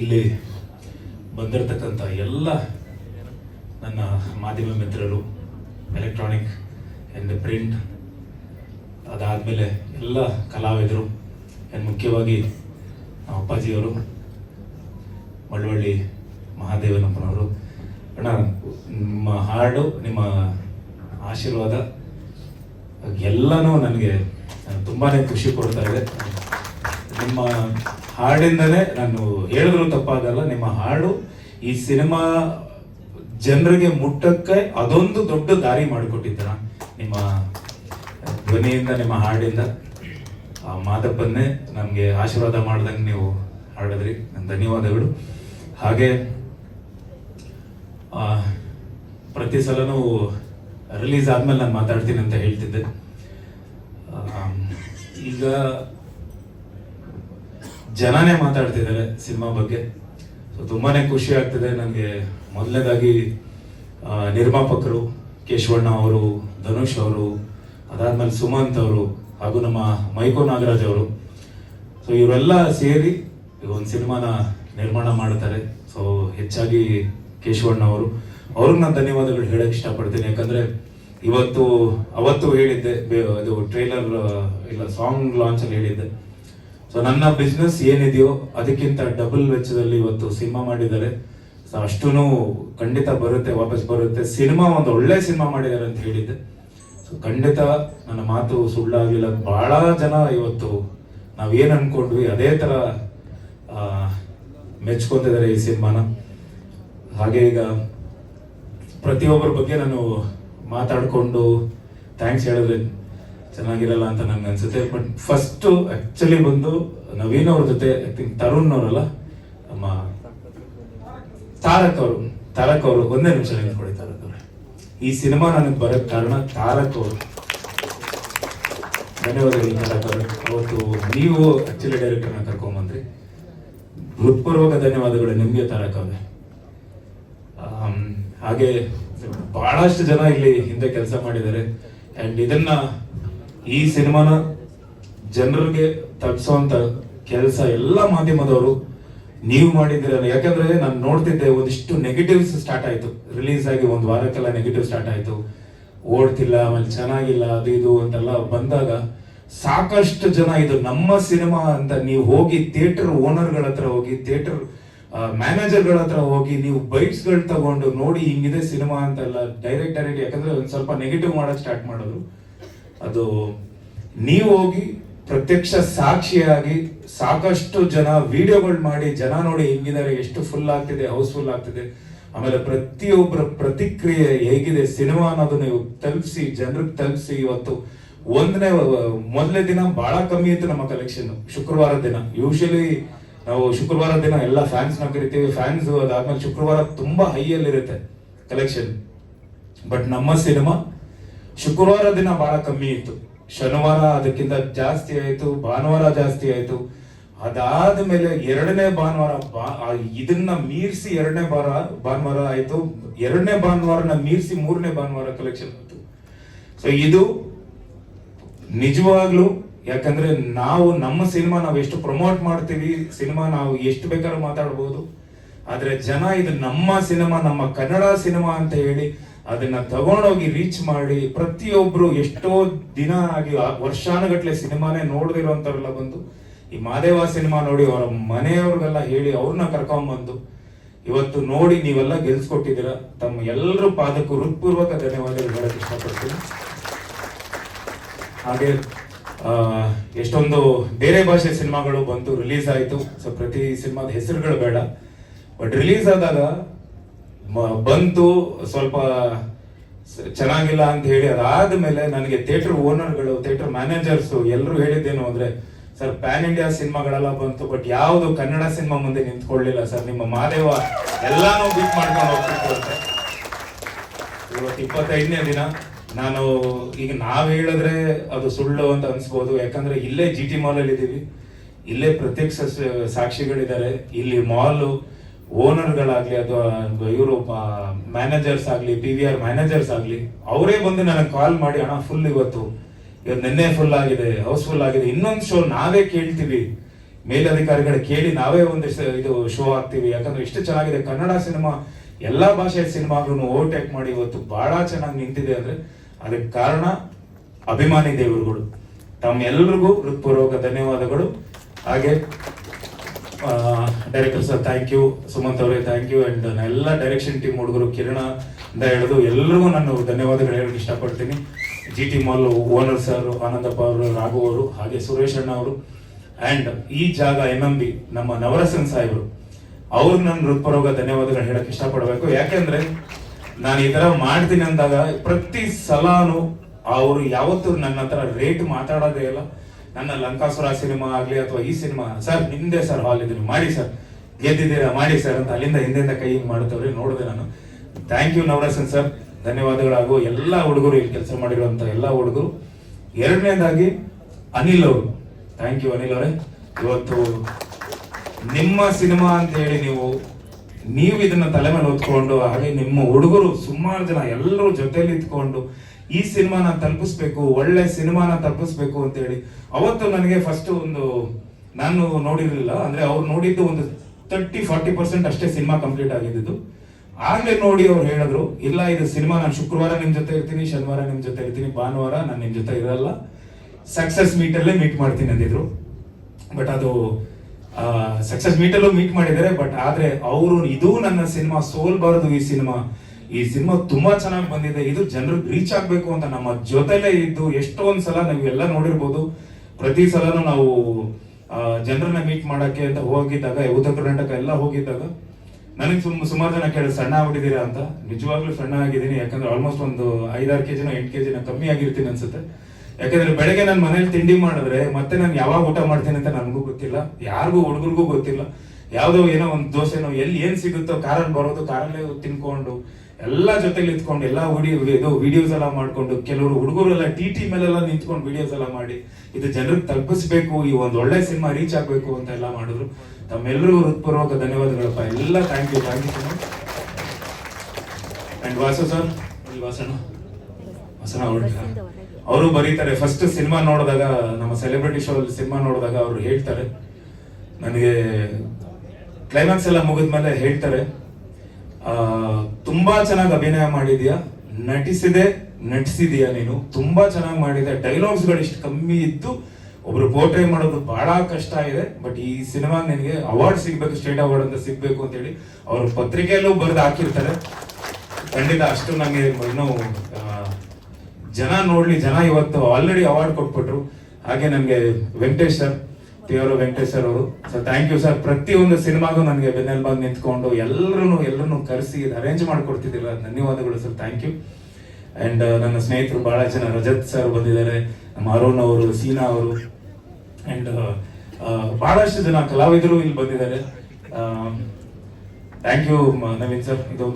ಇಲ್ಲಿ ಬಂದಿರತಕ್ಕಂಥ ಎಲ್ಲ ನನ್ನ ಮಾಧ್ಯಮ ಮಿತ್ರರು ಎಲೆಕ್ಟ್ರಾನಿಕ್ ಆ್ಯಂಡ್ ಪ್ರಿಂಟ್ ಅದಾದಮೇಲೆ ಎಲ್ಲ ಕಲಾವಿದರು ಆ್ಯಂಡ್ ಮುಖ್ಯವಾಗಿ ನಮ್ಮ ಅಪ್ಪಾಜಿಯವರು, ಮಳವಳ್ಳಿ ಮಹಾದೇವನಪ್ಪನವರು. ಅಣ್ಣ, ನಿಮ್ಮ ಹಾಡು, ನಿಮ್ಮ ಆಶೀರ್ವಾದ, ಎಲ್ಲನೂ ನನಗೆ ತುಂಬಾ ಖುಷಿ ಕೊಡ್ತಾ ಇದೆ. ನಿಮ್ಮ ಹಾಡಿಂದಲೇ ನಾನು ಹೇಳಿದ್ರು ತಪ್ಪಾಗಲ್ಲ ನಿಮ್ಮ ಹಾಡು ಈ ಸಿನಿಮಾ ಜನರಿಗೆ ಮುಟ್ಟಕ್ಕೆ ಅದೊಂದು ದೊಡ್ಡ ದಾರಿ ಮಾಡಿಕೊಟ್ಟಿದ್ದೀರ ನಿಮ್ಮ, ಧ್ವನಿಯಿಂದ, ನಿಮ್ಮ ಹಾಡಿಂದ. ಆ ಮಾದಪ್ಪನ್ನೇ ನಮಗೆ ಆಶೀರ್ವಾದ ಮಾಡ್ದಂಗೆ ನೀವು ಹಾಡಿದ್ರಿ. ಧನ್ಯವಾದಗಳು ಹಾಗೆ ಪ್ರತಿ ಸಲನೂ ರಿಲೀಸ್ ಆದ್ಮೇಲೆ ನಾನು ಮಾತಾಡ್ತೀನಿ ಅಂತ ಹೇಳ್ತಿದ್ದೆ. ಈಗ ಜನನೇ ಮಾತಾಡ್ತಿದ್ದಾರೆ ಸಿನಿಮಾ ಬಗ್ಗೆ. ಸೊ ತುಂಬಾನೇ ಖುಷಿ ಆಗ್ತಿದೆ ನನಗೆ. ಮೊದಲನೇದಾಗಿ ನಿರ್ಮಾಪಕರು ಕೇಶವಣ್ಣ ಅವರು, ಧನುಷ್ ಅವರು, ಅದಾದ್ಮೇಲೆ ಸುಮಂತ್ ಅವರು, ಹಾಗೂ ನಮ್ಮ ಮೈಕೋ ನಾಗರಾಜ್ ಅವರು. ಸೊ ಇವರೆಲ್ಲ ಸೇರಿ ಒಂದು ಸಿನಿಮಾನ ನಿರ್ಮಾಣ ಮಾಡ್ತಾರೆ. ಸೊ ಹೆಚ್ಚಾಗಿ ಕೇಶವಣ್ಣ ಅವರು. ಅವ್ರಿಗೆ ನಾನು ಧನ್ಯವಾದಗಳು ಹೇಳಕ್ಕೆ ಇಷ್ಟಪಡ್ತೀನಿ. ಯಾಕಂದ್ರೆ ಇವತ್ತು, ಅವತ್ತು ಹೇಳಿದ್ದೆ ಇದು ಟ್ರೈಲರ್, ಇಲ್ಲ, ಸಾಂಗ್ ಲಾಂಚಲ್ಲಿ ಹೇಳಿದ್ದೆ. ಸೊ ನನ್ನ ಬಿಸ್ನೆಸ್ ಏನಿದೆಯೋ ಅದಕ್ಕಿಂತ ಡಬಲ್ ವೆಚ್ಚದಲ್ಲಿ ಇವತ್ತು ಸಿನಿಮಾ ಮಾಡಿದ್ದಾರೆ. ಸೊ ಅಷ್ಟೂ ಖಂಡಿತ ಬರುತ್ತೆ, ವಾಪಸ್ ಬರುತ್ತೆ. ಸಿನಿಮಾ ಒಂದು ಒಳ್ಳೆ ಸಿನಿಮಾ ಮಾಡಿದ್ದಾರೆ ಅಂತ ಹೇಳಿದ್ದೆ. ಸೊ ಖಂಡಿತ ನನ್ನ ಮಾತು ಸುಳ್ಳಾಗಿಲ್ಲ ಬಹಳ ಜನ ಇವತ್ತು ನಾವೇನು ಅನ್ಕೊಂಡ್ವಿ, ಅದೇ ಮೆಚ್ಕೊತಿದ್ದಾರೆ ಮೆಚ್ಕೊಂತಿದ್ದಾರೆ ಈ ಸಿನಿಮಾನ ಹಾಗೆ ಈಗ ಪ್ರತಿಯೊಬ್ಬರ ಬಗ್ಗೆ ನಾನು ಮಾತಾಡ್ಕೊಂಡು ಥ್ಯಾಂಕ್ಸ್ ಹೇಳಿದ್ರೆ ಚೆನ್ನಾಗಿರಲ್ಲ ಅಂತ ನನಗೆ ಅನ್ಸುತ್ತೆ. ಬಟ್ ಫಸ್ಟ್ ಆಕ್ಚುಲಿ ಬಂದು ನವೀನ್ ಅವ್ರ ಜೊತೆ ಐ ಥಿಂಕ್ ತರುಣ್ ಅವರಲ್ಲ, ನಮ್ಮ ತಾರಕ್ ಅವರು ತಾರಕ್ ಅವರು ಒಂದೇ ನಿಮಿಷ ನಿಂತ್ಕೊಳ್ಳಿ ತಾರಕ್ ಅವರು. ಈ ಸಿನಿಮಾ ನನಗೆ ಬರೋಕ್ ಕಾರಣ ತಾರಕ್ ಅವರು. ಧನ್ಯವಾದಗಳು ತಾರಕ್ ಅವರು. ಅವತ್ತು ನೀವು ಆಕ್ಚುಲಿ ಡೈರೆಕ್ಟರ್ನ ಕರ್ಕೊಂಬಂದ್ರಿ. ಹೃತ್ಪೂರ್ವಕ ಧನ್ಯವಾದಗಳು ನಿಮಗೆ ತಾರಕ್ ಅವ್ರೆ. ಹಾಗೆ ಬಹಳಷ್ಟು ಜನ ಇಲ್ಲಿ ಹಿಂದೆ ಕೆಲಸ ಮಾಡಿದ್ದಾರೆ. ಅಂಡ್ ಇದನ್ನ ಈ ಸಿನಿಮಾನ ಜನರಿಗೆ ತಲುಪಿಸುವಂತ ಕೆಲಸ ಎಲ್ಲ ಮಾಧ್ಯಮದವರು ನೀವು ಮಾಡಿದ್ರೆ ಯಾಕಂದ್ರೆ ನಾನು ನೋಡ್ತಿದ್ದೆ ಒಂದಿಷ್ಟು ನೆಗೆಟಿವ್ಸ್ ಸ್ಟಾರ್ಟ್ ಆಯ್ತು. ರಿಲೀಸ್ ಆಗಿ ಒಂದು ವಾರಕ್ಕೆಲ್ಲ ನೆಗೆಟಿವ್ ಸ್ಟಾರ್ಟ್ ಆಯ್ತು. ಓಡ್ತಿಲ್ಲ, ಆಮೇಲೆ ಚೆನ್ನಾಗಿಲ್ಲ, ಅದು ಇದು ಅಂತೆಲ್ಲ ಬಂದಾಗ ಸಾಕಷ್ಟು ಜನ ಇದು ನಮ್ಮ ಸಿನಿಮಾ ಅಂತ ನೀವು ಹೋಗಿ ಥಿಯೇಟರ್ ಓನರ್ಗಳ ಹತ್ರ ಹೋಗಿ ಥಿಯೇಟರ್ ಮ್ಯಾನೇಜರ್ಗಳ ಹತ್ರ ಹೋಗಿ ನೀವು ಬೈಟ್ಸ್ಗಳು ತಗೊಂಡು ನೋಡಿ ಹಿಂಗಿದೆ ಸಿನಿಮಾ ಅಂತೆಲ್ಲ ಡೈರೆಕ್ಟ್ ಡೈರೆಕ್ಟ್ ಯಾಕಂದ್ರೆ ಒಂದು ಸ್ವಲ್ಪ ನೆಗೆಟಿವ್ ಮಾಡಕ್ ಸ್ಟಾರ್ಟ್ ಮಾಡೋದು ಅದು ನೀವು ಹೋಗಿ ಪ್ರತ್ಯಕ್ಷ ಸಾಕ್ಷಿಯಾಗಿ ಸಾಕಷ್ಟು ಜನ ವಿಡಿಯೋಗಳು ಮಾಡಿ ಜನ ನೋಡಿ ಹೆಂಗಿದ್ದಾರೆ, ಎಷ್ಟು ಫುಲ್ ಆಗ್ತಿದೆ ಹೌಸ್ಫುಲ್ ಆಗ್ತಿದೆ. ಆಮೇಲೆ ಪ್ರತಿಯೊಬ್ಬರ ಪ್ರತಿಕ್ರಿಯೆ ಹೇಗಿದೆ, ಸಿನಿಮಾ ಅನ್ನೋದು ನೀವು ತಲುಪಿಸಿ, ಜನರಿಗೆ ತಲುಪಿಸಿ ಇವತ್ತು ಒಂದನೇ ಮೊದಲನೇ ದಿನ ಬಹಳ ಕಮ್ಮಿ ಇತ್ತು ನಮ್ಮ ಕಲೆಕ್ಷನ್ ಶುಕ್ರವಾರ ದಿನ. ಯೂಶಲಿ ನಾವು ಶುಕ್ರವಾರ ದಿನ ಎಲ್ಲ ಫ್ಯಾನ್ಸ್ನ ಕರಿತೀವಿ. ಫ್ಯಾನ್ಸ್ ಅದಾದ್ಮೇಲೆ ಶುಕ್ರವಾರ ತುಂಬಾ ಹೈಯಲ್ಲಿರುತ್ತೆ ಕಲೆಕ್ಷನ್ ಬಟ್ ನಮ್ಮ ಸಿನಿಮಾ ಶುಕ್ರವಾರ ದಿನ ಬಹಳ ಕಮ್ಮಿ ಇತ್ತು. ಶನಿವಾರ ಅದಕ್ಕಿಂತ ಜಾಸ್ತಿ ಆಯ್ತು, ಭಾನುವಾರ ಜಾಸ್ತಿ ಆಯ್ತು. ಅದಾದ್ಮೇಲೆ ಎರಡನೇ ಭಾನುವಾರ ಇದನ್ನ ಮೀರಿಸಿ ಎರಡನೇ ಬಾರ ಭಾನುವಾರ ಆಯ್ತು. ಎರಡನೇ ಭಾನುವಾರನ ಮೀರಿಸಿ ಮೂರನೇ ಭಾನುವಾರ ಕಲೆಕ್ಷನ್ ಆಯ್ತು ಸೊ ಇದು ನಿಜವಾಗ್ಲೂ, ಯಾಕಂದ್ರೆ ನಾವು ನಮ್ಮ ಸಿನಿಮಾ ನಾವು ಎಷ್ಟು ಪ್ರಮೋಟ್ ಮಾಡ್ತೀವಿ, ಸಿನಿಮಾ ನಾವು ಎಷ್ಟು ಬೇಕಾದ್ರೂ ಮಾತಾಡ್ಬೋದು. ಆದ್ರೆ ಜನ ಇದು ನಮ್ಮ ಸಿನಿಮಾ, ನಮ್ಮ ಕನ್ನಡ ಸಿನಿಮಾ ಅಂತ ಹೇಳಿ ಅದನ್ನ ತಗೊಂಡೋಗಿ ರೀಚ್ ಮಾಡಿ ಪ್ರತಿಯೊಬ್ರು ಎಷ್ಟೋ ದಿನ ಆಗಿ ವರ್ಷಾನುಗಟ್ಲೆ ಸಿನಿಮಾನೇ ನೋಡದಿರೋಂಥವ್ರೆಲ್ಲ ಬಂದು, ಈ ಮಾದೇವ ಸಿನಿಮಾ ನೋಡಿ ಅವರ ಮನೆಯವ್ರಿಗೆಲ್ಲ ಹೇಳಿ ಅವ್ರನ್ನ ಕರ್ಕೊಂಬಂದು, ಇವತ್ತು ನೋಡಿ ನೀವೆಲ್ಲ ಗೆಲ್ಸ್ಕೊಟ್ಟಿದ್ದೀರ. ತಮ್ಮ ಎಲ್ಲರೂ ಪಾದಕ್ಕೂ ಹೃತ್ಪೂರ್ವಕ ಧನ್ಯವಾದಗಳು ಹೇಳಕ್ ಇಷ್ಟಪಡ್ತೀನಿ. ಹಾಗೆ ಎಷ್ಟೊಂದು ಬೇರೆ ಭಾಷೆ ಸಿನಿಮಾಗಳು ಬಂತು ರಿಲೀಸ್ ಆಯಿತು. ಸೊ ಪ್ರತಿ ಸಿನಿಮಾದ ಹೆಸರುಗಳು ಬೇಡ. ಬಟ್ ರಿಲೀಸ್ ಆದಾಗ ಬಂತು ಸ್ವಲ್ಪ ಚೆನ್ನಾಗಿಲ್ಲ ಅಂತ ಹೇಳಿ ಅದಾದ್ಮೇಲೆ ನನಗೆ ಥಿಯೇಟರ್ ಓನರ್ಗಳು, ಥಿಯೇಟರ್ ಮ್ಯಾನೇಜರ್ಸ್ ಎಲ್ಲರೂ ಹೇಳಿದ್ದೇನು ಅಂದ್ರೆ, ಸರ್, ಪ್ಯಾನ್ ಇಂಡಿಯಾ ಸಿನಿಮಾಗಳೆಲ್ಲ ಬಂತು, ಬಟ್ ಯಾವುದು ಕನ್ನಡ ಸಿನಿಮಾ ಮುಂದೆ ನಿಂತ್ಕೊಳ್ಳಿಲ್ಲ, ಸರ್. ನಿಮ್ಮ ಮಾದೇವ ಎಲ್ಲಾನು ಬಿಟ್ ಮಾಡ್ಕೊಂಡು ಹೋಗ್ತಿತ್ತು ಅಂತ. ಇವತ್ತು ಇಪ್ಪತ್ತೈದನೇ ದಿನ. ನಾನು ಈಗ ನಾವ್ ಹೇಳಿದ್ರೆ ಅದು ಸುಳ್ಳು ಅಂತ ಅನ್ಸ್ಬೋದು. ಯಾಕಂದ್ರೆ ಇಲ್ಲೇ ಜಿ ಟಿ ಮಾಲ್ ಅಲ್ಲಿ ಇದೀವಿ. ಇಲ್ಲೇ ಪ್ರತ್ಯಕ್ಷ ಸಾಕ್ಷಿಗಳಿದ್ದಾರೆ. ಇಲ್ಲಿ ಮಾಲ್ ಓನರ್ಗಳಾಗ್ಲಿ ಅಥವಾ ಇವರು ಮ್ಯಾನೇಜರ್ಸ್ ಆಗ್ಲಿ ಪಿ ವಿ ಆರ್ ಮ್ಯಾನೇಜರ್ಸ್ ಆಗ್ಲಿ, ಅವರೇ ಬಂದು ನನಗೆ ಕಾಲ್ ಮಾಡಿ ಹಣ ಫುಲ್ ಇವತ್ತು. ಇವತ್ತು ನಿನ್ನೆ ಫುಲ್ ಆಗಿದೆ ಹೌಸ್ಫುಲ್ ಆಗಿದೆ. ಇನ್ನೊಂದು ಶೋ ನಾವೇ ಕೇಳ್ತೀವಿ. ಮೇಲಧಿಕಾರಿಗಳ ಕೇಳಿ ನಾವೇ ಒಂದಿಷ್ಟು ಇದು ಶೋ ಆಗ್ತೀವಿ ಯಾಕಂದ್ರೆ ಇಷ್ಟು ಚೆನ್ನಾಗಿದೆ. ಕನ್ನಡ ಸಿನಿಮಾ, ಎಲ್ಲಾ ಭಾಷೆಯ ಸಿನಿಮಾಗಳನ್ನು ಓವರ್ಟೇಕ್ ಮಾಡಿ ಇವತ್ತು ಬಹಳ ಚೆನ್ನಾಗಿ ನಿಂತಿದೆ ಅಂದ್ರೆ ಅದಕ್ಕೆ ಕಾರಣ ಅಭಿಮಾನಿ ದೇವರುಗಳು. ತಮ್ಮೆಲ್ಲರಿಗೂ ಹೃತ್ಪೂರ್ವಕ ಧನ್ಯವಾದಗಳು ಹಾಗೆ director sir thank you Sumanth ಅವರೇ ಥ್ಯಾಂಕ್ ಯು ಅಂಡ್ ಎಲ್ಲ ಡೈರೆಕ್ಷನ್ ಟೀಮ್ ಹುಡುಗರು ಕಿರಣ ಅಂತ ಹಿಡಿದು ಎಲ್ಲರಿಗೂ ನಾನು ಧನ್ಯವಾದಗಳು ಹೇಳಕ್ಕೆ ಇಷ್ಟಪಡ್ತೀನಿ. G T mall owner sir Anandappa ಅವರು, ರಾಘು ಅವರು, ಹಾಗೆ ಸುರೇಶ್ ಅಣ್ಣ ಅವರು. ಅಂಡ್ ಈ ಜಾಗ ಎಂ ಎಂ ಬಿ ನಮ್ಮ ನವರಸನ್ ಸಾಹೇಬರು. ಅವ್ರು ನನ್ನ ಹೃತ್ಪೂರ್ವಕ ಧನ್ಯವಾದಗಳು ಹೇಳಕ್ ಇಷ್ಟಪಡಬೇಕು. ಯಾಕೆಂದ್ರೆ ನಾನು ಈ ತರ ಮಾಡ್ತೀನಿ ಅಂದಾಗ ಪ್ರತಿ ಸಲಾನು ಅವರು ಯಾವತ್ತೂ ನನ್ನ ಹತ್ರ ರೇಟ್ ಮಾತಾಡೋದೇ ಇಲ್ಲ. ನನ್ನ ಲಂಕಾಸುರ ಸಿನಿಮಾ ಆಗ್ಲಿ ಅಥವಾ ಈ ಸಿನಿಮಾ ಸರ್ ನಿಮ್ದೇ ಸರ್ ಹಾಲ್ ಇದನ್ನು ಮಾಡಿ ಸರ್ ಗೆದ್ದಿದ್ದೀರಾ? ಮಾಡಿ ಸರ್ ಅಂತ ಅಲ್ಲಿಂದ ಹಿಂದೆಂದ ಕೈ ಹಿಂಗ್ ಮಾಡುತ್ತವ್ರಿ, ನೋಡಿದೆ ನಾನು. Thank you Navarasan sir. ಧನ್ಯವಾದಗಳಾಗು. ಎಲ್ಲ ಹುಡುಗರು ಇಲ್ಲಿ ಕೆಲಸ ಮಾಡಿರುವಂತ ಎಲ್ಲ ಹುಡುಗರು. ಎರಡನೇದಾಗಿ ಅನಿಲ್ ಅವರು. ಥ್ಯಾಂಕ್ ಯು ಅನಿಲ್ ಅವರೇ. ಇವತ್ತು ನಿಮ್ಮ ಸಿನಿಮಾ ಅಂತ ಹೇಳಿ ನೀವು ನೀವು ಇದನ್ನ ತಲೆ ಮೇಲೆ ಹೊತ್ಕೊಂಡು, ಹಾಗೆ ನಿಮ್ಮ ಹುಡುಗರು ಸುಮಾರು ಜನ ಎಲ್ಲರೂ ಜೊತೆಲಿ ಇದ್ಕೊಂಡು ಈ ಸಿನಿಮಾನ ತಲುಪಿಸ್ಬೇಕು, ಒಳ್ಳೆ ಸಿನಿಮಾನ ತಲುಪಿಸ್ಬೇಕು ಅಂತ ಹೇಳಿ, ಅವತ್ತು ನನಗೆ ಫಸ್ಟ್ ಒಂದು, ನಾನು ನೋಡಿರಲಿಲ್ಲ, ಅಂದ್ರೆ ಅವ್ರು ನೋಡಿದ್ದು ಒಂದು ತರ್ಟಿ ಫಾರ್ಟಿ ಪರ್ಸೆಂಟ್ ಅಷ್ಟೇ ಸಿನಿಮಾ ಕಂಪ್ಲೀಟ್ ಆಗಿದ್ದು ಆಗ್ಲೇ ನೋಡಿ ಅವ್ರು ಹೇಳಿದ್ರು, ಇಲ್ಲ, ಇದು ಸಿನಿಮಾ ನಾನು ಶುಕ್ರವಾರ ನಿಮ್ ಜೊತೆ ಇರ್ತೀನಿ, ಶನಿವಾರ ನಿಮ್ ಜೊತೆ ಇರ್ತೀನಿ, ಭಾನುವಾರ ನಾನು ನಿಮ್ ಜೊತೆ ಇರಲ್ಲ. ಸಕ್ಸಸ್ ಮೀಟ್ ಅಲ್ಲೇ ಮೀಟ್ ಮಾಡ್ತೀನಿ ಅಂದಿದ್ರು. ಬಟ್ ಅದು ಸಕ್ಸಸ್ ಮೀಟ್ ಅಲ್ಲೂ ಮೀಟ್ ಮಾಡಿದ್ದಾರೆ ಬಟ್ ಆದ್ರೆ ಅವರು, ಇದು ನನ್ನ ಸಿನಿಮಾ ಸೋಲ್ಬಾರದು ಈ ಸಿನಿಮಾ ಈ ಸಿನಿಮಾ ತುಂಬಾ ಚೆನ್ನಾಗಿ ಬಂದಿದೆ, ಇದು ಜನರಿಗೆ ರೀಚ್ ಆಗ್ಬೇಕು ಅಂತ ನಮ್ಮ ಜೊತೆಲೇ ಇದ್ದು ಎಷ್ಟೊಂದ್ ಸಲ ಎಲ್ಲ ನೋಡಿರ್ಬೋದು. ಪ್ರತಿ ಸಲನೂ ನಾವು ಜನರನ್ನ ಮೀಟ್ ಮಾಡಕ್ಕೆ ಅಂತ ಹೋಗಿದ್ದಾಗ ಉತ್ತರ ಕರ್ನಾಟಕ ಎಲ್ಲ ಹೋಗಿದ್ದಾಗ, ನನಗೆ ಸುಮ್, ಸುಮಾರು ಜನ ಕೇಳಿ ಸಣ್ಣ ಆಗ್ಬಿಟ್ಟಿದ್ದೀರಾ ಅಂತ. ನಿಜವಾಗ್ಲೂ ಸಣ್ಣ ಆಗಿದ್ದೀನಿ, ಯಾಕಂದ್ರೆ ಆಲ್ಮೋಸ್ಟ್ ಒಂದು ಐದಾರು ಕೆಜಿನ ಎಂಟು ಕೆಜಿನ ಕಮ್ಮಿ ಆಗಿರ್ತೀನಿ ಅನ್ಸುತ್ತೆ. ಯಾಕಂದ್ರೆ ಬೆಳಗ್ಗೆ ನಾನು ಮನೇಲಿ ತಿಂಡಿ ಮಾಡಿದ್ರೆ, ಮತ್ತೆ ನಾನು ಯಾವಾಗ ಊಟ ಮಾಡ್ತೀನಿ ಅಂತ ನನಗೂ ಗೊತ್ತಿಲ್ಲ. ಯಾರಿಗೂ ಹುಡುಗರಿಗೂ ಗೊತ್ತಿಲ್ಲ. ಯಾವುದೋ ಏನೋ ಒಂದು ದೋಸೆನೋ, ಎಲ್ಲಿ ಏನ್ ಸಿಗುತ್ತೋ ಕಾರಲ್ಲಿ ಬರೋದು, ಕಾರಲ್ಲೇ ತಿನ್ಕೊಂಡು ಎಲ್ಲ ಜೊತೆಲಿ ನಿಂತ್ಕೊಂಡು ಎಲ್ಲ ಓಡಿ ಇದು ವಿಡಿಯೋಸ್ ಎಲ್ಲ ಮಾಡ್ಕೊಂಡು ಕೆಲವರು ಹುಡುಗರು ಎಲ್ಲ ಟಿ ಟಿ ಮೇಲೆಲ್ಲ ನಿಂತ್ಕೊಂಡು ವಿಡಿಯೋಸ್ ಎಲ್ಲ ಮಾಡಿ ಇದು ಜನರಿಗೆ ತಲುಪಿಸ್ಬೇಕು ಈ ಒಂದು ಒಳ್ಳೆ ಸಿನಿಮಾ ರೀಚ್ ಆಗಬೇಕು ಅಂತ ಎಲ್ಲ ಮಾಡಿದ್ರು. ತಮ್ಮೆಲ್ಲರಿಗೂ ಹೃತ್ಪೂರ್ವಕ ಧನ್ಯವಾದಗಳಪ್ಪ. ಎಲ್ಲ thank you thank you and Vasu sir Vasanna ಅವರು ಬರೀತಾರೆ. ಫಸ್ಟ್ ಸಿನಿಮಾ ನೋಡಿದಾಗ ನಮ್ಮ ಸೆಲೆಬ್ರಿಟಿ ಶೋ ಅಲ್ಲಿ ಸಿನಿಮಾ ನೋಡಿದಾಗ ಅವರು ಹೇಳ್ತಾರೆ. ನನಗೆ ಕ್ಲೈಮ್ಯಾಕ್ಸ್ ಎಲ್ಲ ಮುಗಿದ್ಮೇಲೆ ಹೇಳ್ತಾರೆ. ತುಂಬಾ ಚೆನ್ನಾಗಿ ಅಭಿನಯ ಮಾಡಿದ್ಯಾ? ನಟಿಸಿದೆ, ನಟಿಸಿದೀಯ ನೀನು? ತುಂಬಾ ಚೆನ್ನಾಗಿ ಮಾಡಿದೆ. ಡೈಲಾಗ್ಸ್ಗಳು ಇಷ್ಟು ಕಮ್ಮಿ ಇದ್ದು, ಒಬ್ರು ಪೋರ್ಟ್ರೇ ಮಾಡೋದು ಬಹಳ ಕಷ್ಟ ಇದೆ. ಬಟ್ ಈ ಸಿನಿಮಾ ನಿನಗೆ ಅವಾರ್ಡ್ ಸಿಗ್ಬೇಕು ಸ್ಟೇಟ್ ಅವಾರ್ಡ್ ಅಂತ ಸಿಗ್ಬೇಕು ಅಂತ ಹೇಳಿ ಅವ್ರ ಪತ್ರಿಕೆಯಲ್ಲೂ ಬರೆದು ಹಾಕಿರ್ತಾರೆ. ಖಂಡಿತ ಅಷ್ಟು ನನಗೆ ಇನ್ನೂ ಜನ ನೋಡ್ಲಿ, ಜನ ಇವತ್ತು ಆಲ್ರೆಡಿ ಅವಾರ್ಡ್ ಕೊಟ್ಬಿಟ್ರು. ಹಾಗೆ ನನಗೆ ವೆಂಕಟೇಶ್ ಸರ್ ಟಿ ವೆಂಕಟೇಶ್ವರ ಅವರು. ಸೊ ಥ್ಯಾಂಕ್ ಯು ಸರ್ ಪ್ರತಿಯೊಂದು ಸಿನಿಮಾಗೂ ನನಗೆ ಬೆನ್ನೆಲುಬಾಗಿ ನಿಂತ್ಕೊಂಡು ಎಲ್ಲರೂ ಎಲ್ಲರನ್ನು ಕರೆಸಿ ಅರೇಂಜ್ ಮಾಡ್ಕೊಡ್ತಿದ್ದಿಲ್ಲ ಧನ್ಯವಾದಗಳು ಸರ್ ಥ್ಯಾಂಕ್ ಯು ಅಂಡ್ ನನ್ನ ಸ್ನೇಹಿತರು ಭಾಳ ಜನ, ರಜತ್ ಸರ್ ಬಂದಿದ್ದಾರೆ, ನಮ್ಮ ಅರುಣ್ ಅವರು, ಸೀನಾ ಅವರು. ಅಂಡ್ ಬಹಳಷ್ಟು ಜನ ಕಲಾವಿದರು ಇಲ್ಲಿ ಬಂದಿದ್ದಾರೆ. ಥ್ಯಾಂಕ್ ಯು ನವೀನ್ ಸರ್ ಇದು